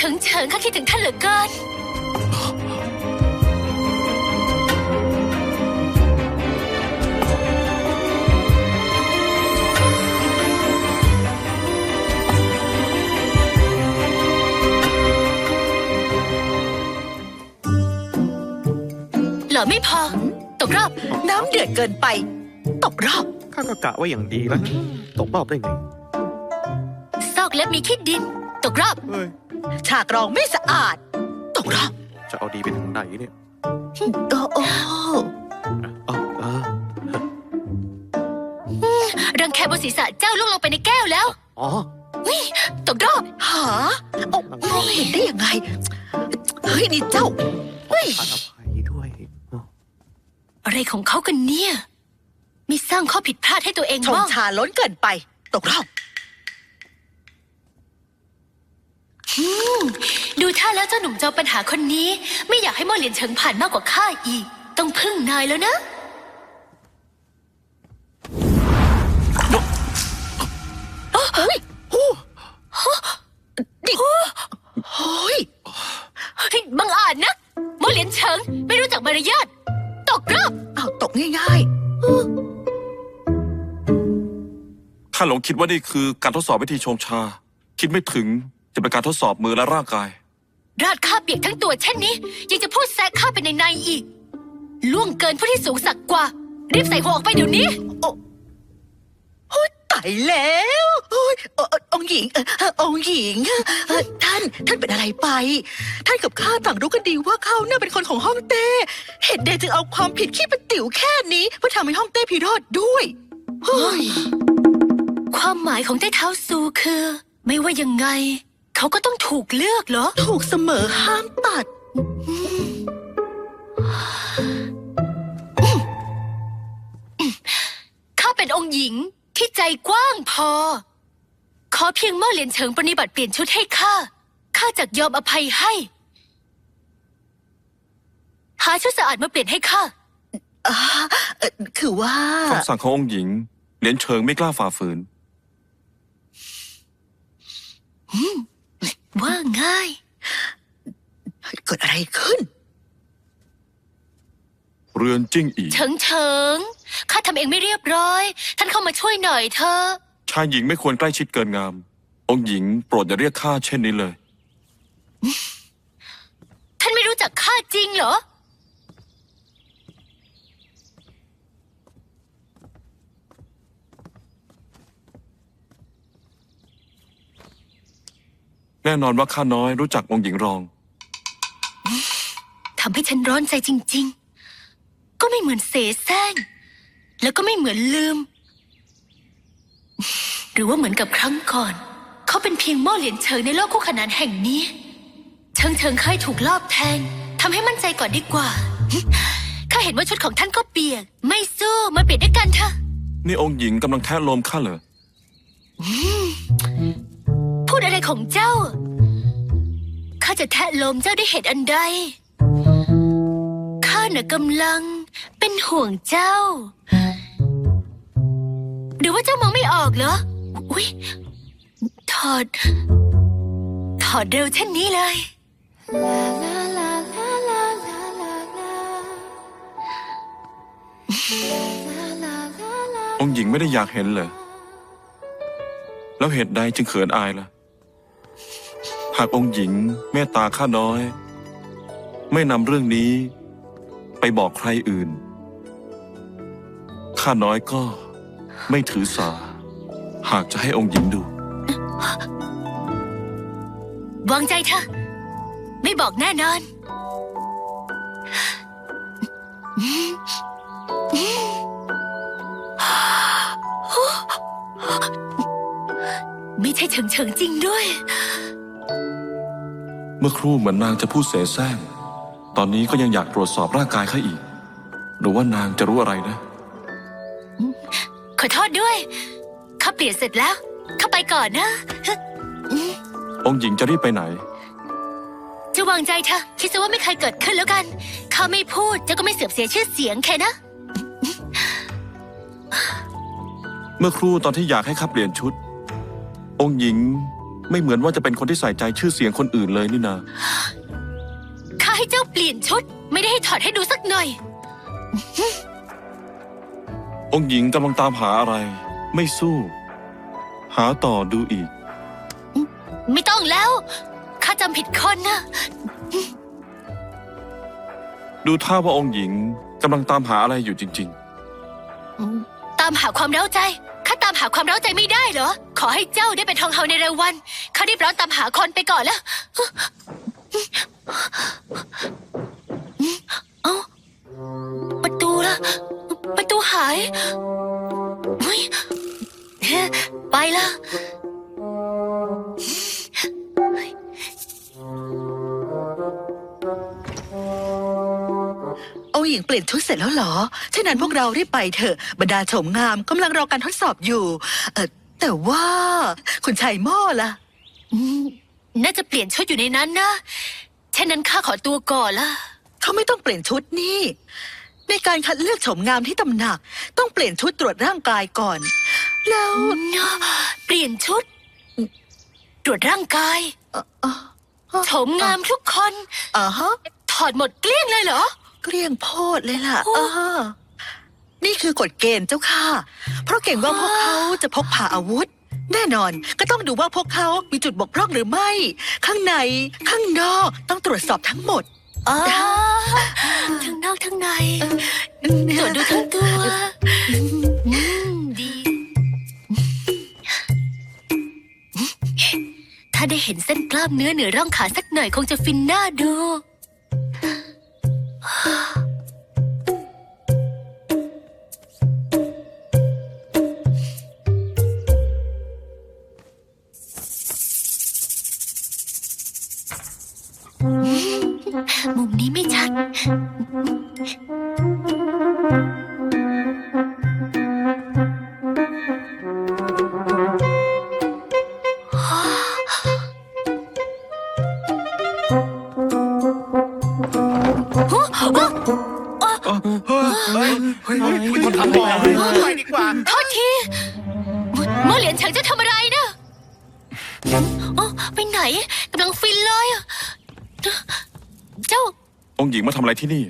เฉิงเฉิงข้าคิดถึงท่านเหลือเกิน เหรอไม่พอ ตกรอบ น้ำเดือดเกินไป ตกรอบ ข้าก็กะไว้อย่างดีแล้วนะตกรอบได้ไง ซอกเล็บมีขี้ดิน ตกรอบ เฮ้ย ฉากรองไม่สะอาดตกรอบจะเอาดีไปถึงไหนเนี่ยโอ้โอ้เอาเออรังแคบนศีรษะเจ้าล่วงลงไปในแก้วแล้วอ๋อตกรอบหาเอามองเห็นได้ยังไง เฮ้ยนี่เจ้าเฮ้ยผ่านอภัยด้วยอ๋ออะไรของเขากันเนี่ยมีสร้างข้อผิดพลาดให้ตัวเองชงบ้างชาล้นเกินไป ตกรอบ ดูท่าแล้วเจ้าหนุ่มเจ้าปัญหาคนนี้ ไม่อยากให้ม่อเหรียญเฉิงผ่านมากกว่าข้าอีก ต้องพึ่งนายแล้วนะอุ้ยฮู้ดิโอ้ยเฮ้ยบังอาจนะม่อเหรียญเฉิงไม่รู้จักมารยาทตกรอบเอาตกง่ายข้าหลงคิดว่านี่คือการทดสอบวิธีชงชา คิดไม่ถึง จะเป็นการทดสอบมือและร่างกาย ราดข้าเปียกทั้งตัวเช่นนี้ ยังจะพูดแซะข้าไปในในๆอีก ล่วงเกินผู้ที่สูงสักกว่า รีบใส่หัวออกไปเดี๋ยวนี้ๆโอ้โอ้ยตายแล้วโอ้ยเอ่อเอ่อองค์หญิงเอ่อเอ่อองค์หญิงเอ่อท่านท่านเป็นอะไรไป ท่านกับข้าต่างรู้กันดีว่าเขาน่าเป็นคนของฮ่องเต้ เหตุใดจึงเอาความผิดขี้เป็นติ๋วแค่นี้เพื่อทำให้ฮ่องเต้พิโรธด้วยเฮ้ย ความหมายของใต้เท้าซูคือ ไม่ว่ายังไง เขาก็ต้องถูกเลือกเหรอ ถูกเสมอห้ามตัด ข้าเป็นองค์หญิงที่ใจกว้างพอ ขอเพียงเม่อเหรียญเฉิงปฏิบัติเปลี่ยนชุดให้ข้า ข้าจะยอมอภัยให้ หาชุดสะอาดมาเปลี่ยนให้ข้าอ่าเอ่อคือว่า คำสั่งขององค์หญิง เหรียญเชิงไม่กล้าฝ่าฝืน ว่าง่าย เกิดอะไรขึ้น เรือนจิ้งอีเฉิงเฉิงข้าทำเองไม่เรียบร้อย ท่านเข้ามาช่วยหน่อยเถอะ ชายหญิงไม่ควรใกล้ชิดเกินงาม องค์หญิงโปรดอย่าเรียกข้าเช่นนี้เลย ท่านไม่รู้จักข้าจริงเหรอ แน่นอนว่าข้าน้อยรู้จักองค์หญิงรอง ทำให้ฉันร้อนใจจริง ๆ ก็ไม่เหมือนเสแสร้ง แล้วก็ไม่เหมือนลืม หรือว่าเหมือนกับครั้งก่อน เขาเป็นเพียงหม้อเหรียญเฉิงในโลกคู่ขนานแห่งนี้ เชิงเฉิงเคยถูกลอบแทงทำให้มั่นใจก่อนดีกว่า ข้าเห็นว่าชุดของท่านก็เปียก ไม่สู้มาเปลี่ยนด้วยกันเถอะ นี่องค์หญิงกำลังแทะโลมข้าเหรอพูดอะไร ของเจ้า ข้าจะแทะโลมเจ้าได้เหตุอันใด ข้าน่ะกำลังเป็นห่วงเจ้า หรือว่าเจ้ามองไม่ออกเหรอ อุ๊ย ถอด ถอดเร็วเช่นนี้เลยองค์หญิงไม่ได้อยากเห็นเลย แล้วเหตุใดจึงเขินอายล่ะ หากองค์หญิงเมตตาข้าน้อย ไม่นำเรื่องนี้ไปบอกใครอื่น ข้าน้อยก็ไม่ถือสา หากจะให้องค์หญิงดู วางใจเถอะไม่บอกแน่นอน ไม่ใช่เฉิงเฉิงจริงด้วย เมื่อครู่เหมือนนางจะพูดเสแสร้ง ตอนนี้ก็ยังอยากตรวจสอบร่างกายข้าอีก หรือว่านางจะรู้อะไรนะ ขอโทษด้วย ข้าเปลี่ยนเสร็จแล้ว ข้าไปก่อนนะ องค์หญิงจะรีบไปไหน จะวางใจเถอะคิดซะว่าไม่เคยเกิดขึ้นแล้วกัน ข้าไม่พูดเจ้าก็ไม่เสื่อมเสียชื่อเสียงแค่นะ เมื่อครู่ตอนที่อยากให้ข้าเปลี่ยนชุด องค์หญิง ไม่เหมือนว่าจะเป็นคนที่ใส่ใจชื่อเสียงคนอื่นเลยนี่นาข้าให้เจ้าเปลี่ยนชุด ไม่ได้ให้ถอดให้ดูสักหน่อย องค์หญิงกำลังตามหาอะไร ไม่สู้ หาต่อดูอีก ไม่ต้องแล้วข้าจำผิดคนนะดูท่าว่าองค์หญิงกำลังตามหาอะไรอยู่จริงตามหาความเร้าใจข้าตามหาความร้าใจไม่ได้เหรอ ขอให้เจ้าได้เป็นทองเฮาในเร็ววันข้าได้ร้อนตามหาคนไปก่อนแล้วเอ้าประตูละประตูหายเฮ้ยไปละ หญิงเปลี่ยนชุดเสร็จแล้วเหรอฉะนั้นพวกเรารีบไปเถอะบรรดาโฉมงามกำลังรอการทดสอบอยู่ เออแต่ว่า คุณชายหม้อล่ะอืมน่าจะเปลี่ยนชุดอยู่ในนั้นนะฉะนั้นข้าขอตัวก่อนละเขาไม่ต้องเปลี่ยนชุดนี่ ในการคัดเลือกโฉมงามที่ตำหนัก ต้องเปลี่ยนชุดตรวจร่างกายก่อน แล้วเปลี่ยนชุด ตรวจร่างกายเอ่อเอ่อโฉมงามทุกคนอ่าฮะถอดหมดเกลี้ยงเลยเหรอ เกลี้ยงโพดเลยล่ะโอ้เออนี่คือกฎเกณฑ์เจ้าค่ะ เพราะเก่งว่าพวกเขาจะพกพาอาวุธ แน่นอนก็ต้องดูว่าพวกเขามีจุดบกพร่องหรือไม่ ข้างในข้างนอกต้องตรวจสอบทั้งหมดอ๋อทั้งนอกทั้งในตรวจดูทั้งตัวอืมดี ถ้าได้เห็นเส้นกล้ามเนื้อเหนือร่องขาสักหน่อยคงจะฟินหน้าดู มุมนี้ไองค์หญิงมาทำอะไรที่นี่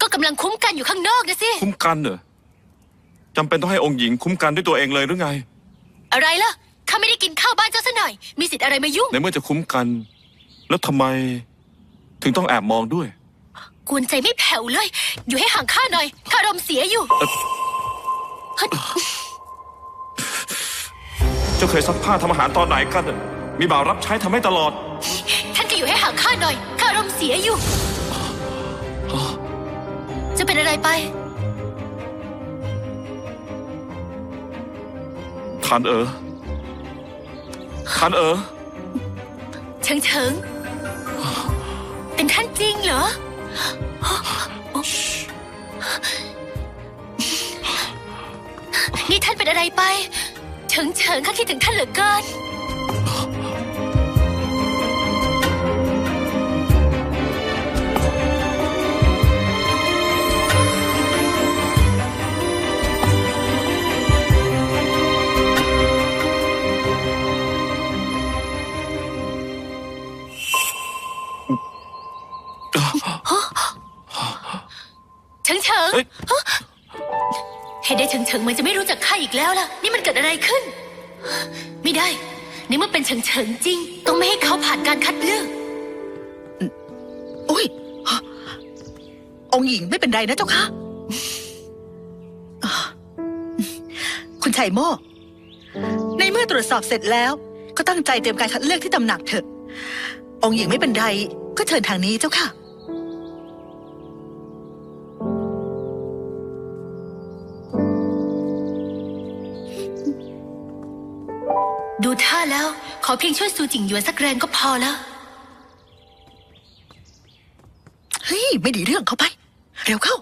ก็กำลังคุ้มกันอยู่ข้างนอกนะสิ คุ้มกันเหรอจำเป็นต้องให้องค์หญิงคุ้มกันด้วยตัวเองเลยหรือไง อะไรล่ะ ข้าไม่ได้กินข้าวบ้านเจ้าซะหน่อย มีสิทธิ์อะไรมายุ่ง ในเมื่อจะคุ้มกัน แล้วทำไม ถึงต้องแอบมองด้วย กวนใจไม่แผ่วเลย อยู่ให้ห่างข้าหน่อย ข้าอารมณ์เสียอยู่ เจ้าเคยซักผ้าทำอาหารตอนไหนกันน่ะมีบ่าวรับใช้ทำให้ตลอด ท่านก็อยู่ให้ห่างข้าหน่อยข้าอารมณ์เสียอยู่ จะเป็นอะไรไปทานเอ๋อทานเอ๋อเฉิงเฉิงเป็นท่านจริงเหรอ นี่ท่านเป็นอะไรไป เฉิงเฉิงข้าคิดถึงท่านเหลือเกิน ฉิงเฉิงเอ้ยเหตุใดเฉิงเฉิงมันจะไม่รู้จักข้าอีกแล้วล่ะ นี่มันเกิดอะไรขึ้น ไม่ได้ในเมื่อเป็นเฉิงเฉิงจริง ต้องไม่ให้เขาผ่านการคัดเลือก อุ้ยฮะองค์หญิงไม่เป็นไรนะเจ้าค่ะอ่าคุณชายโม่ ในเมื่อตรวจสอบเสร็จแล้ว ก็ตั้งใจเตรียมการคัดเลือกที่ตำหนักเถอะ องค์หญิงไม่เป็นไร ก็เชิญทางนี้เจ้าค่ะ ดูท่าแล้ว ขอเพียงช่วยซูจิงหยวนสักแรงก็พอแล้ว เฮ้ย ไม่ดีเรื่องเข้าไป เร็วเข้า